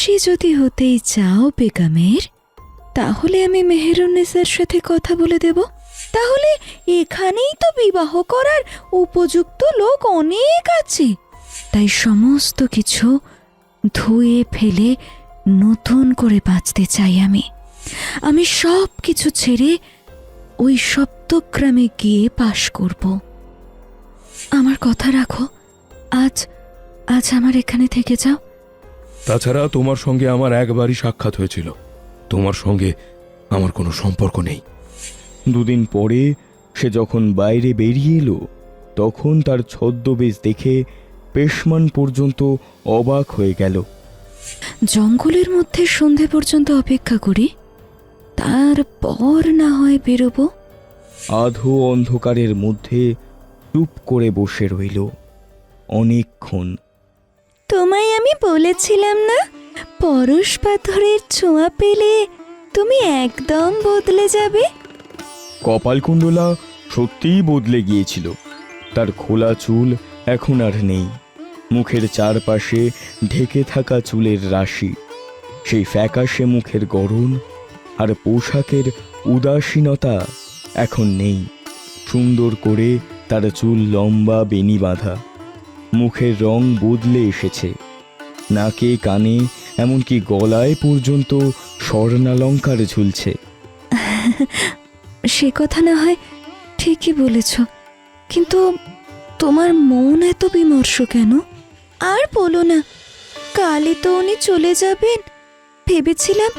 দাসী যদি হতেই চাও, বেগমের, তাহলে আমি মেহেরুন্নেসার সাথে কথা বলে দেব। তাহলে এখানেই তো বিবাহ করার উপযুক্ত লোক অনেক আছে। তাই সমস্ত কিছু ধুয়ে ফেলে নতুন করে বাঁচতে চাই আমি। আমি সব কিছু ছেড়ে ওই সপ্তগ্রামে গিয়ে পাশ করব। আমার কথা রাখো। আজ আজ আমার এখানে থেকে যাও। তাছাড়া তোমার সঙ্গে আমার একবারই সাক্ষাৎ হয়েছিল। তোমার সঙ্গে আমার কোনো সম্পর্ক নেই। দুদিন পরে সে যখন বাইরে বেরিয়ে এলো তখন তার ছদ্মবেশ দেখে পেশমান পর্যন্ত অবাক হয়ে গেল। জঙ্গলের মধ্যে সন্ধে পর্যন্ত অপেক্ষা করি তারপর না হয় বেরোবো? আধো অন্ধকারের মধ্যে চুপ করে বসে রইল অনেকক্ষণ। তোমায় আমি বলেছিলাম না? পরশ পাথরের ছোঁয়া পেলে তুমি একদম বদলে যাবে। কপালকুণ্ডলা সত্যিই বদলে গিয়েছিল। তার খোলা চুল এখন আর নেই। মুখের চারপাশে ঢেকে থাকা চুলের রাশি। সেই ফ্যাকাশে মুখের গড়ন আর পোশাকের উদাসীনতা এখন নেই। সুন্দর করে তার চুল লম্বা বেনি বাঁধা। মুখের রং বদলে এসেছে। নাকে কানে, এমনকি গলায় পর্যন্ত স্বর্ণালঙ্কার ঝুলছে। সে কথা না হয় ঠিকই বলেছ, কিন্তু তোমার মন এত বিমর্ষ কেন? আর বলো না, কালই তো উনি চলে যাবেন। ভেবেছিলাম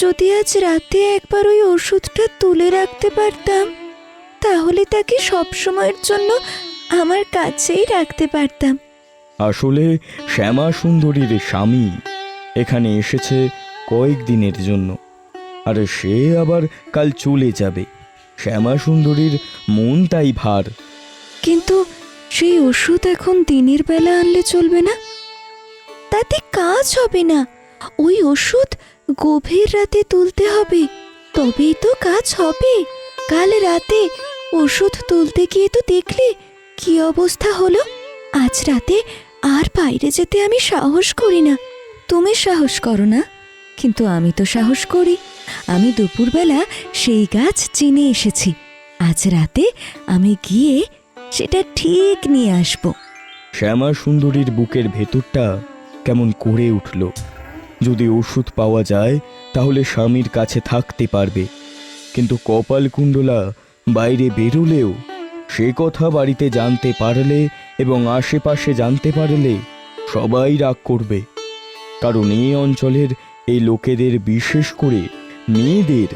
যদি আজ রাতে একবার ওই ওষুধটা তুলে রাখতে পারতাম, তাহলে তাকে সব সময়ের জন্য আমার কাছেই রাখতে পারতাম। আসলে শ্যামা সুন্দরীর স্বামী এখানে এসেছে কয়েকদিনের জন্য। আর সে আবার কাল চলে যাবে। শ্যামা সুন্দরীর মন তাই ভার। কিন্তু সেই ওষুধ এখন দিনের বেলা আনলে চলবে না? তাতে কাজ হবে না। ওই ওষুধ গভীর রাতে তুলতে হবে। তবেই তো কাজ হবে। কাল রাতে ওষুধ তুলতে গিয়ে তো দেখলে কি অবস্থা হলো? আজ রাতে আর বাইরে যেতে আমি সাহস করি না। তুমি সাহস করো না। কিন্তু আমি তো সাহস করি। আমি দুপুরবেলা সেই গাছ চিনে এসেছি। আজ রাতে আমি গিয়ে সেটা ঠিক নিয়ে আসব। শ্যামা সুন্দরীর বুকের ভেতরটা কেমন করে উঠল। যদি ওষুধ পাওয়া যায়, তাহলে স্বামীর কাছে থাকতে পারবে। কিন্তু কপালকুণ্ডলা বাইরে বেরোলেও সে কথা বাড়িতে জানতে পারলে এবং আশেপাশে জানতে পারলে সবাই রাগ করবে। কারণ এই অঞ্চলের এই লোকেদের, বিশেষ করে মেয়েদের,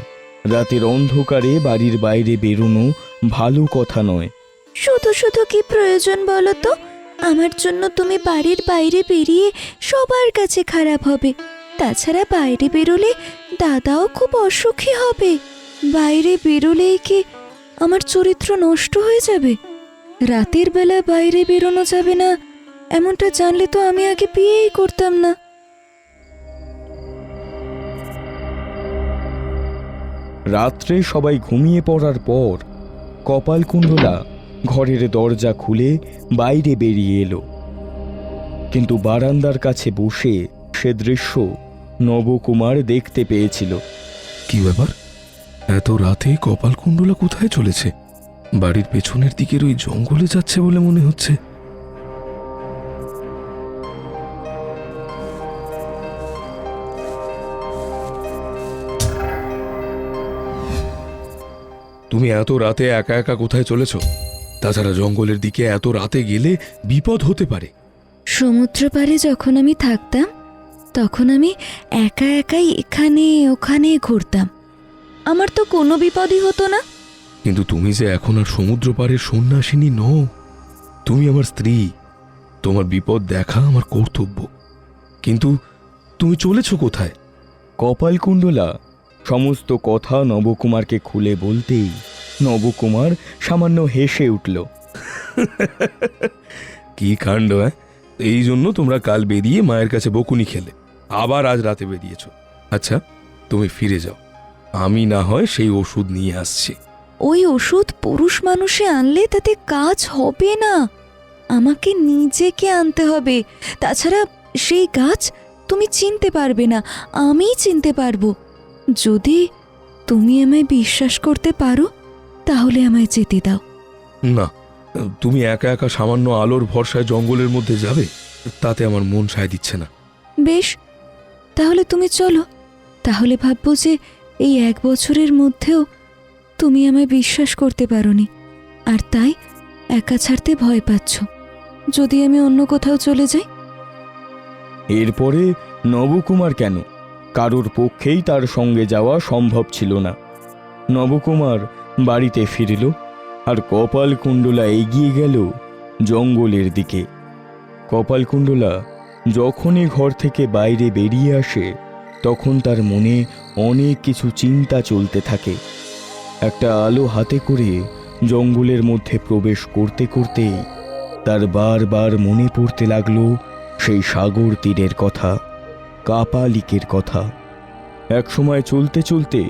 রাতের অন্ধকারে বাড়ির বাইরে বেরোনো ভালো কথা নয়। শুধু শুধু কি প্রয়োজন বলো তো? আমার জন্য তুমি বাড়ির বাইরে বেরিয়ে সবার কাছে খারাপ হবে। তাছাড়া বাইরে বেরোলে দাদাও খুব অসুখী হবে। বাইরে বেরোলেই কি আমার চরিত্র নষ্ট হয়ে যাবে। রাতের বেলা বাইরে বেরোনো যাবে না এমনটা জানলে তো আমি আগে বিয়েই করতাম না। রাত্রে সবাই ঘুমিয়ে পড়ার পর কপালকুণ্ডলা ঘরের দরজা খুলে বাইরে বেরিয়ে এলো। কিন্তু বারান্দার কাছে বসে সে দৃশ্য নবকুমার দেখতে পেয়েছিল। কি ব্যাপার? এত রাতে কপালকুণ্ডলা কোথায় চলেছে? বাড়ির পেছনের দিকের ওই জঙ্গলে যাচ্ছে বলে মনে হচ্ছে। তুমি এত রাতে একা একা কোথায় চলেছ? তাছাড়া জঙ্গলের দিকে এত রাতে গেলে বিপদ হতে পারে। সমুদ্র পাড়ে যখন আমি থাকতাম, তখন আমি একা একাই এখানে ওখানে ঘুরতাম। আমার তো কোনো বিপদই হতো না। কিন্তু তুমি যে এখন আর সমুদ্র পাড়ের সন্ন্যাসিনী নও তুমি আমার স্ত্রী। তোমার বিপদ দেখা আমার কর্তব্য। কিন্তু তুমি চলেছ কোথায়? কপালকুণ্ডলা সমস্ত কথা নবকুমারকে খুলে বলতেই নবকুমার সামান্য হেসে উঠল। কি কাণ্ড হ্যাঁ এই জন্য তোমরা কাল বেরিয়ে মায়ের কাছে বকুনি খেলে। আবার আজ রাতে বেরিয়েছ। আচ্ছা তুমি ফিরে যাও। আমি না হয় সেই ওষুধ নিয়ে আসছি। ওই ওষুধ পুরুষ মানুষে আনলে তাতে কাজ হবে না। আমাকে নিজেকে আনতে হবে। তাছাড়া সেই গাছ তুমি চিনতে পারবে না আমিই চিনতে পারব। যদি তুমি আমায় বিশ্বাস করতে পারো তাহলে আমায় যেতে দাও। না তুমি একা একা সামান্য আলোর ভরসায় জঙ্গলের মধ্যে যাবে তাতে আমার মন সায় দিচ্ছে না। বেশ তাহলে তুমি চলো। তাহলে ভাববো যে এই এক বছরের মধ্যেও তুমি আমায় বিশ্বাস করতে পারোনি। আর তাই একা ছাড়তে ভয় পাচ্ছ। যদি আমি অন্য কোথাও চলে যাই? এরপরে নবকুমার কেন? কারোর পক্ষেই তার সঙ্গে যাওয়া সম্ভব ছিল না। নবকুমার বাড়িতে ফিরল আর কপালকুণ্ডলা এগিয়ে গেল জঙ্গলের দিকে। কপালকুণ্ডলা যখনই ঘর থেকে বাইরে বেরিয়ে আসে তখন তার মনে অনেক কিছু চিন্তা চলতে থাকে। একটা আলো হাতে করে জঙ্গলের মধ্যে প্রবেশ করতে করতেই তার বারবার মনে পড়তে লাগল সেই সাগর তীরের কথা, কাপালিকের কথা। একসময় চলতে চলতে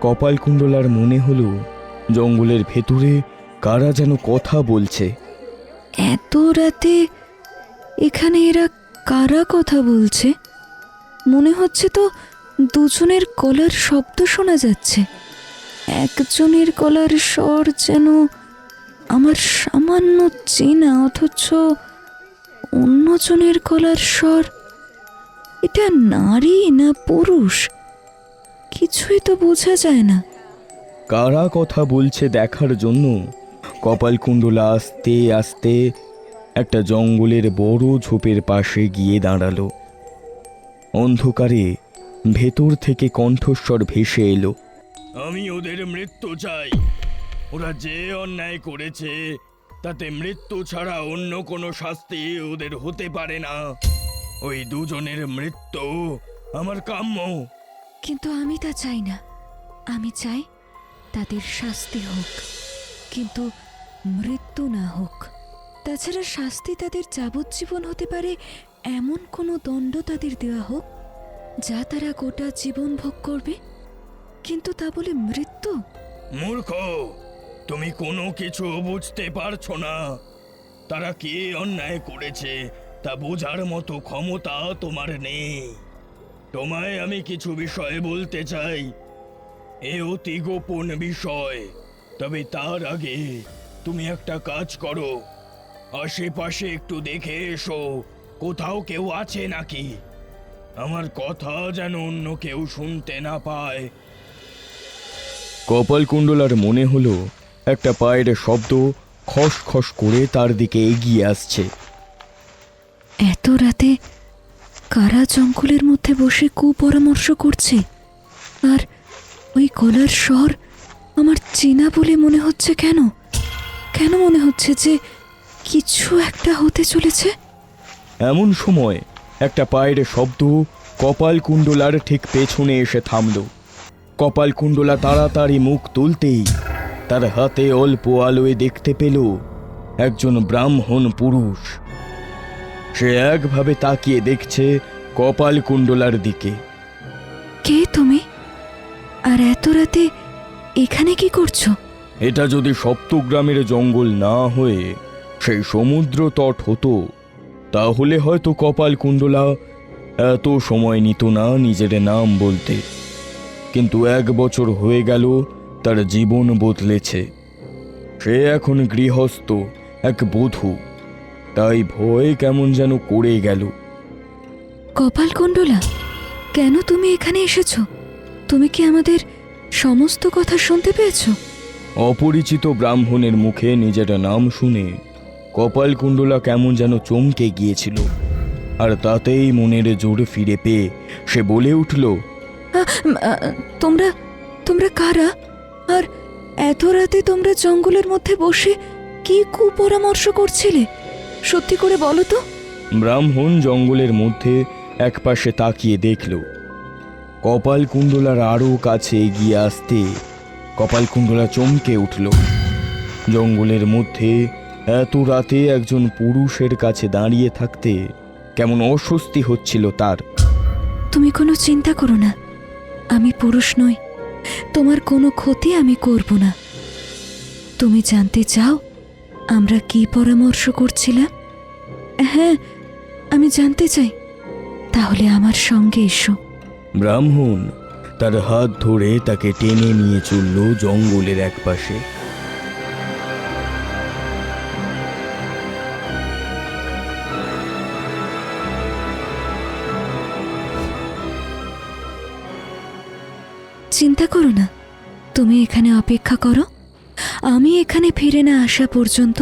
কপালকুণ্ডলার মনে হলো জঙ্গলের ভেতরে কারা যেন কথা বলছে। এত রাতে এখানে এরা কারা কথা বলছে? মনে হচ্ছে তো দুজনের গলার শব্দ শোনা যাচ্ছে। একজনের গলার স্বর যেন আমার সামান্য চেনা, অথচ অন্যজনের গলার স্বর, এটা নারী না পুরুষ? কিছুই তো বোঝা যায় না। কারা কথা বলছে দেখার জন্য? কপালকুণ্ডলা আস্তে আস্তে একটা জঙ্গলের বড় ঝোপের পাশে গিয়ে দাঁড়াল। অন্ধকারে ভেতর থেকে কণ্ঠস্বর ভেসে এলো। আমি ওদের মৃত্যু চাই। ওরা যে অন্যায় করেছে তাতে মৃত্যু ছাড়া অন্য কোনো শাস্তি ওদের হতে পারে না। ওই দুজনের মৃত্যু আমার কাম্য। কিন্তু আমি তা চাই না। আমি চাই তাদের শাস্তি হোক কিন্তু মৃত্যু না হোক। তাছাড়া শাস্তি তাদের যাবজ্জীবন হতে পারে, এমন কোনো দণ্ড তাদের দেওয়া হোক, যা তারা গোটা জীবন ভোগ করবে? কিন্তু তা বলে মৃত্যু? মূর্খ, তুমি কোনো কিছু বুঝতে পারছ না। তারা কে অন্যায় করেছে, তা বোঝার মতো ক্ষমতা তোমার নেই। তোমায় আমি কিছু বিষয়ে বলতে চাই। এ অতি গোপন বিষয়। তবে তার আগে তুমি একটা কাজ করো। আশেপাশে একটু দেখে এসো। কোথাও কেউ আছে নাকি? আমার কথা যেন অন্য কেউ শুনতে না পায়। কপালকুণ্ডলার মনে হলো একটা পায়ের শব্দ খস খস করে তার দিকে এগিয়ে আসছে। এত রাতে কারা জঙ্গলের মধ্যে বসে কুপরামর্শ করছে? আর ওই গলার স্বর আমার চেনা বলে মনে হচ্ছে কেন? কেন মনে হচ্ছে যে কিছু একটা হতে চলেছে? এমন সময় একটা পায়ের শব্দ কপালকুণ্ডলার ঠিক পেছনে এসে থামল। কপালকুণ্ডলা তাড়াতাড়ি মুখ তুলতেই তার হাতে অল্প আলোয় দেখতে পেল একজন ব্রাহ্মণ পুরুষ। সে একভাবে তাকিয়ে দেখছে কপালকুণ্ডলার দিকে। কে তুমি? আর এত রাতে এখানে কি করছ? এটা যদি সপ্তগ্রামের জঙ্গল না হয়ে সেই সমুদ্র তট হতো তাহলে হয়তো কপাল কুণ্ডলা এত সময় নিত না নিজের নাম বলতে। কিন্তু এক বছর হয়ে গেল তার জীবন বদলেছে। সে এখন গৃহস্থ এক বধূ। তাই ভয় কেমন যেন করে গেল। কপালকুণ্ডলা কেন তুমি এখানে এসেছ? তুমি কি আমাদের সমস্ত কথা শুনতে পেয়েছ? অপরিচিত ব্রাহ্মণের মুখে নিজের নাম শুনে কপালকুণ্ডলা কেমন যেন চমকে গিয়েছিল। আর তাতেই মনের জোর ফিরে পেয়ে সে বলে উঠল তোমরা তোমরা কারা? আর এত রাতে তোমরা জঙ্গলের মধ্যে বসে কি কুপরামর্শ করছিলে? সত্যি করে বলো তো। ব্রাহ্মণ জঙ্গলের মধ্যে একপাশে তাকিয়ে দেখল কপালকুণ্ডলার আরও কাছে এগিয়ে আসতে কপালকুণ্ডলা চমকে উঠল। জঙ্গলের মধ্যে এত রাতে একজন পুরুষের কাছে দাঁড়িয়ে থাকতে কেমন অস্বস্তি হচ্ছিল তার। তুমি কোনো চিন্তা করো না। আমি পুরুষ নই। তোমার কোনো ক্ষতি আমি করব না। তুমি জানতে চাও আমরা কি পরামর্শ করছিলাম? হ্যাঁ আমি জানতে চাই। তাহলে আমার সঙ্গে এসো। ব্রাহ্মণ তার হাত ধরে তাকে টেনে নিয়ে চলল জঙ্গলের একপাশে। চিন্তা করো না। তুমি এখানে অপেক্ষা করো। আমি এখানে ফিরে না আসা পর্যন্ত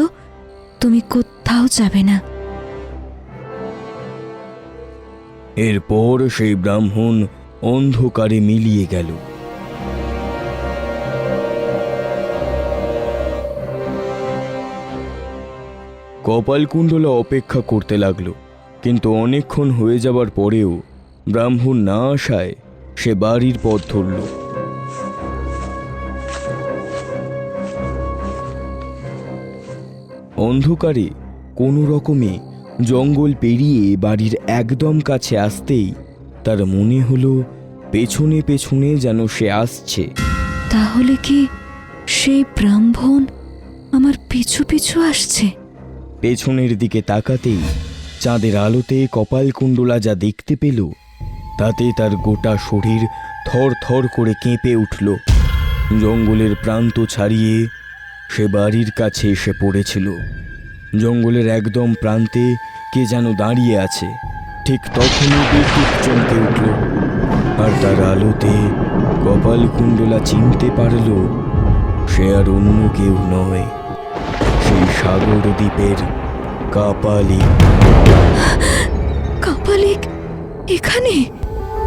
তুমি কোথাও যাবে না। এরপর সেই ব্রাহ্মণ অন্ধকারে মিলিয়ে গেল। কপালকুণ্ডলা অপেক্ষা করতে লাগল, কিন্তু অনেকক্ষণ হয়ে যাবার পরেও ব্রাহ্মণ না আসায় সে বাড়ির পথ ধরল। অন্ধকারে কোনো রকমে জঙ্গল পেরিয়ে বাড়ির একদম কাছে আসতেই তার মনে হলো পেছনে পেছনে যেন সে আসছে। তাহলে কি সেই ব্রাহ্মণ আমার পিছু পিছু আসছে? পেছনের দিকে তাকাতেই চাঁদের আলোতে কপালকুণ্ডলা যা দেখতে পেল তাতে তার গোটা শরীর থর থর করে কেঁপে উঠল। জঙ্গলের প্রান্ত ছাড়িয়ে সে বাড়ির কাছে এসে পড়েছিল। জঙ্গলের একদম প্রান্তে কে যেন দাঁড়িয়ে আছে। ঠিক তখনই বিদ্যুৎ চমকে উঠল। আর তার আলোতে কপালকুণ্ডলা চিনতে পারল, সে আর অন্য কেউ নয়। সেই সাগর দ্বীপের কাপালিক। কাপালিক, এখানে?